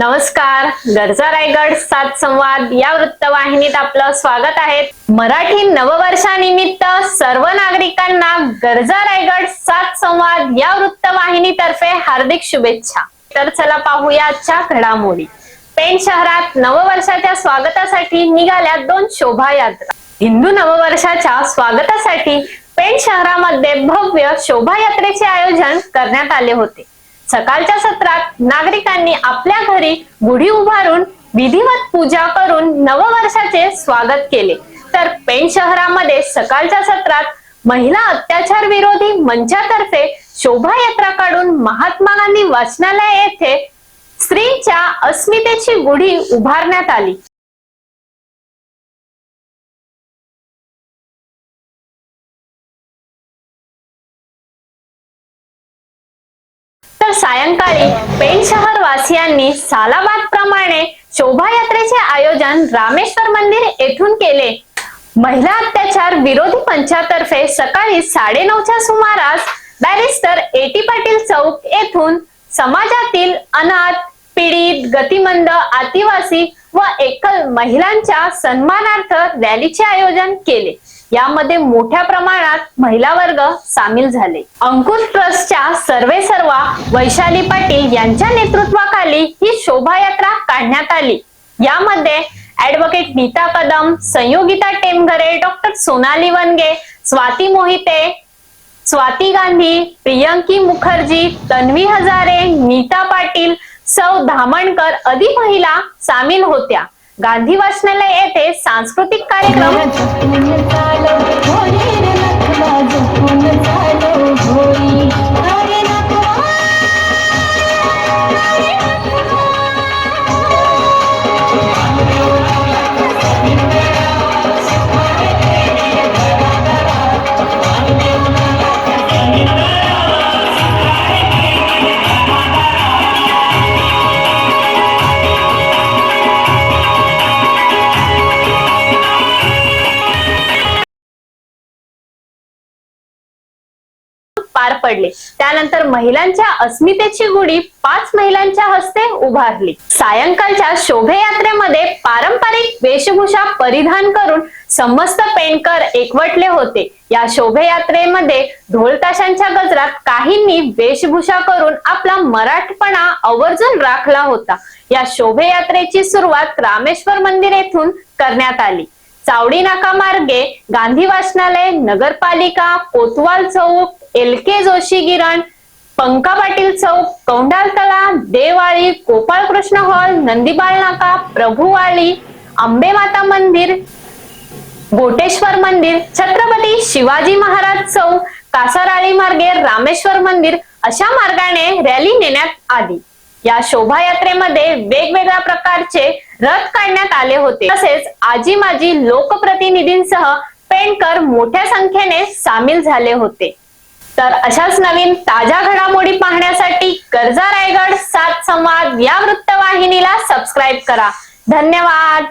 नमस्कार गरजा रायगड सात संवाद या वृत्तवाहिनीत आपलं स्वागत आहे. मराठी नववर्षानिमित्त सर्व नागरिकांना गरजा रायगड सात संवाद या वृत्तवाहिनीतर्फे हार्दिक शुभेच्छा. तर चला पाहूया आजच्या घडामोडी. पेण शहरात नववर्षाच्या स्वागतासाठी निघाल्या दोन शोभायात्रा. हिंदू नववर्षाच्या स्वागतासाठी पेण शहरामध्ये भव्य शोभायात्रेचे आयोजन करण्यात आले होते. सकाळच्या सत्रात नागरिकांनी आपल्या घरी गुढी उभारून विधिवत पूजा करून नववर्षाचे स्वागत केले. तर पेण शहरामध्ये सकाळच्या सत्रात महिला अत्याचार विरोधी मंचातर्फे शोभायात्रा काढून महात्मा गांधी वाचनालय येथे स्त्रीच्या अस्मितेची गुढी उभारण्यात आली. तर सायंकाळी पेण शहर वासियांनी सालाबाद प्रमाणे शोभायात्रेचे आयोजन रामेश्वर मंदिर येथून केले. महिला अत्याचार विरोधी पंचातर्फे सकाळी साडेनऊच्या सुमारास बॅरिस्टर एटी पाटील चौक येथून समाजातील अनाथ पीडित गतिमंद आदिवासी व एकल महिलांच्या सन्मानार्थ रॅलीचे आयोजन केले. यामध्ये मोठ्या प्रमाणात महिला वर्ग सामील झाले. अंकुश ट्रस्टच्या सर्वे सर्वा वैशाली पाटील यांच्या नेतृत्वाखाली ही शोभायात्रा काढण्यात आली. यामध्ये ऍडव्होकेट नीता कदम संयोगिता टेमघरे डॉक्टर सोनाली वनगे स्वाती मोहिते स्वाती गांधी प्रियंकी मुखर्जी तन्वी हजारे नीता पाटील सौ धामणकर आदी महिला सामील होत्या. गांधी वाचनालय येथे सांस्कृतिक कार्यक्रम पडले. त्यानंतर महिलांच्या अस्मितेची गुढी पाच महिलांच्या हस्ते उभारली. सायंकाळच्या शोभेयात्रेमध्ये पारंपरिक वेशभूषा परिधान करून समस्त पेंडकर एकवटले होते. या शोभेयात्रेमध्ये ढोलताशांच्या गजरात काहींनी वेशभूषा करून आपला मराठपणा आवर्जून राखला होता. या शोभेयात्रेची सुरुवात रामेश्वर मंदिर येथून करण्यात आली. चावडी नाका मार्गे गांधी वाचनालय नगरपालिका कोतवाल चौक एल के जोशी गिरण पंका पाटील चौक कौंडाल तळा देवाळी गोपाळकृष्ण हॉल नंदीबाळ नाका प्रभुवाळी आंबे माता मंदिर गोटेश्वर मंदिर छत्रपती शिवाजी महाराज चौक कासाराळी मार्गे रामेश्वर मंदिर अशा मार्गाने रॅली नेण्यात आली. या शोभायात्रेमध्ये वेगवेगळ्या प्रकारचे रथ काढण्यात आले होते. तसेच आजी माजी लोकप्रतिनिधींसह पेणकर मोठ्या संख्येने सामील झाले होते. तर अशाच नवीन ताज्या घडामोडी पाहण्यासाठी कर्जा रायगड सात संवाद या वृत्तवाहिनीला सबस्क्राईब करा. धन्यवाद.